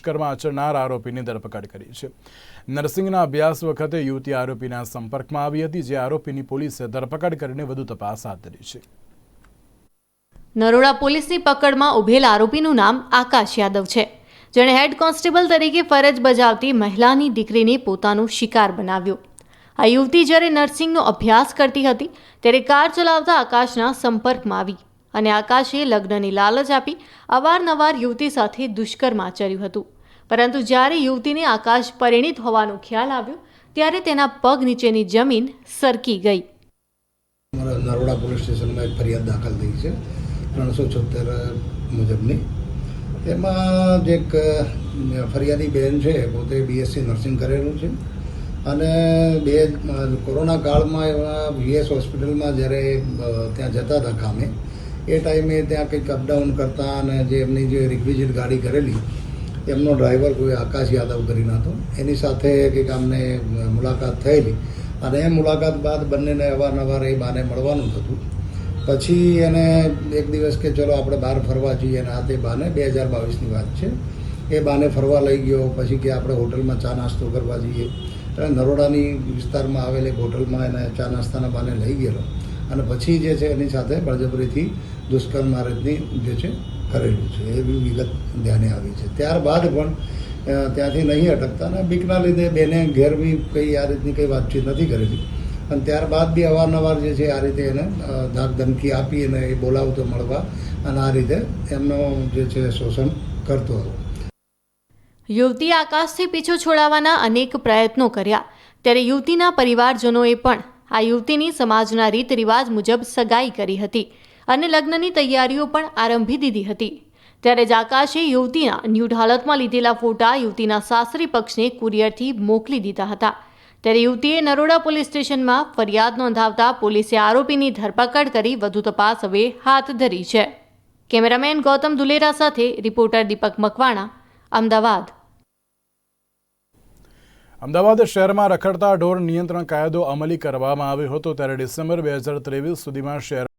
દુષ્કર્મ આચરનાર આરોપીની ધરપકડ કરી છે. નર્સિંગના અભ્યાસ વખતે યુવતી આરોપીના સંપર્કમાં આવી હતી, જે આરોપીની પોલીસે ધરપકડ કરીને વધુ તપાસ હાથ ધરી છે. નરોડા પોલીસની પકડમાં ઉભેલ આરોપીનું નામ આકાશ યાદવ છે. જેણે હેડ કોન્સ્ટેબલ તરીકે ફરજ બજાવતી મહિલાની દીકરીને પોતાનો શિકાર બનાવ્યો. આ યુવતી જ્યારે નર્સિંગનો અભ્યાસ કરતી હતી, ત્યારે કાર ચલાવતા આકાશના સંપર્કમાં આવી. અને આકાશે લગ્નની લાલચ આપી અવારનવાર યુવતી સાથે દુષ્કર્મ આચર્યું હતું. પરંતુ જ્યારે યુવતીને આકાશ પરિણિત હોવાનો ખ્યાલ આવ્યો, ત્યારે તેના પગ નીચેની જમીન સરકી ગઈ. નરોડા પોલીસ સ્ટેશનમાં એક ફરિયાદ દાખલ થઈ છે, ત્રણસો છોતેર મુજબની. તેમાં જે એક ફરિયાદી બેન છે પોતે બીએસસી નર્સિંગ કરેલું છે. અને બે કોરોના કાળમાં એવા વીએસ હોસ્પિટલમાં જ્યારે ત્યાં જતા હતા કામે એ ટાઈમે ત્યાં કંઈક અપડાઉન કરતા અને જે એમની જે રિક્વિઝિટ ગાડી કરેલી, એમનો ડ્રાઈવર કોઈ આકાશ યાદવ કરીને હતો. એની સાથે કંઈક અમને મુલાકાત થયેલી અને એ મુલાકાત બાદ બંનેને અવારનવાર એ બાને મળવાનું થતું. પછી એને એક દિવસ કે ચલો આપણે બહાર ફરવા જઈએ અને આ તે બાને, બે હજાર બાવીસની વાત છે. એ બાને ફરવા લઈ ગયો, પછી કે આપણે હોટલમાં ચા નાસ્તો કરવા જઈએ. અને નરોડાની વિસ્તારમાં આવેલ એક હોટલમાં એને ચા નાસ્તાના બાને લઈ ગયેલો. અને પછી જે છે એની સાથે બળજબરીથી દુષ્કર્મ મારજની જે છે કરેલું છે એવી વિગત ધ્યાને આવી છે. ત્યારબાદ પણ ત્યાંથી નહીં અટકતા અને બીકના લીધે બેને ઘેર બી કંઈ આ રીતની કંઈ વાતચીત નથી કરેલી. અને ત્યારબાદ બી અવારનવાર જે છે આ રીતે એને ધાક ધમકી આપી અને એ બોલાવતો મળવા અને આ રીતે એમનો જે છે શોષણ કરતો હતો. યુવતી આકાશથી પીછો છોડાવવાના અનેક પ્રયત્નો કર્યા. ત્યારે યુવતીના પરિવારજનોએ પણ આ યુવતીની સમાજના રીત રિવાજ મુજબ સગાઈ કરી હતી અને લગ્નની તૈયારીઓ પણ આરંભી દીધી હતી. ત્યારે જ આકાશે યુવતીના ન્યૂડ હાલતમાં લીધેલા ફોટા યુવતીના સાસરી પક્ષને કુરિયરથી મોકલી દીધા હતા. ત્યારે યુવતીએ નરોડા પોલીસ સ્ટેશનમાં ફરિયાદ નોંધાવતા પોલીસે આરોપીની ધરપકડ કરી વધુ તપાસ હવે હાથ ધરી છે. કેમેરામેન ગૌતમ દુલેરા સાથે રિપોર્ટર દીપક મકવાણા, અમદાવાદ. અમદાવાદ શહેરમાં રખડતા ઢોર નિયંત્રણ કાયદો અમલી કરવામાં આવ્યો હતો ત્યારે ડિસેમ્બર બે હજાર ત્રેવીસ સુધીમાં શહેર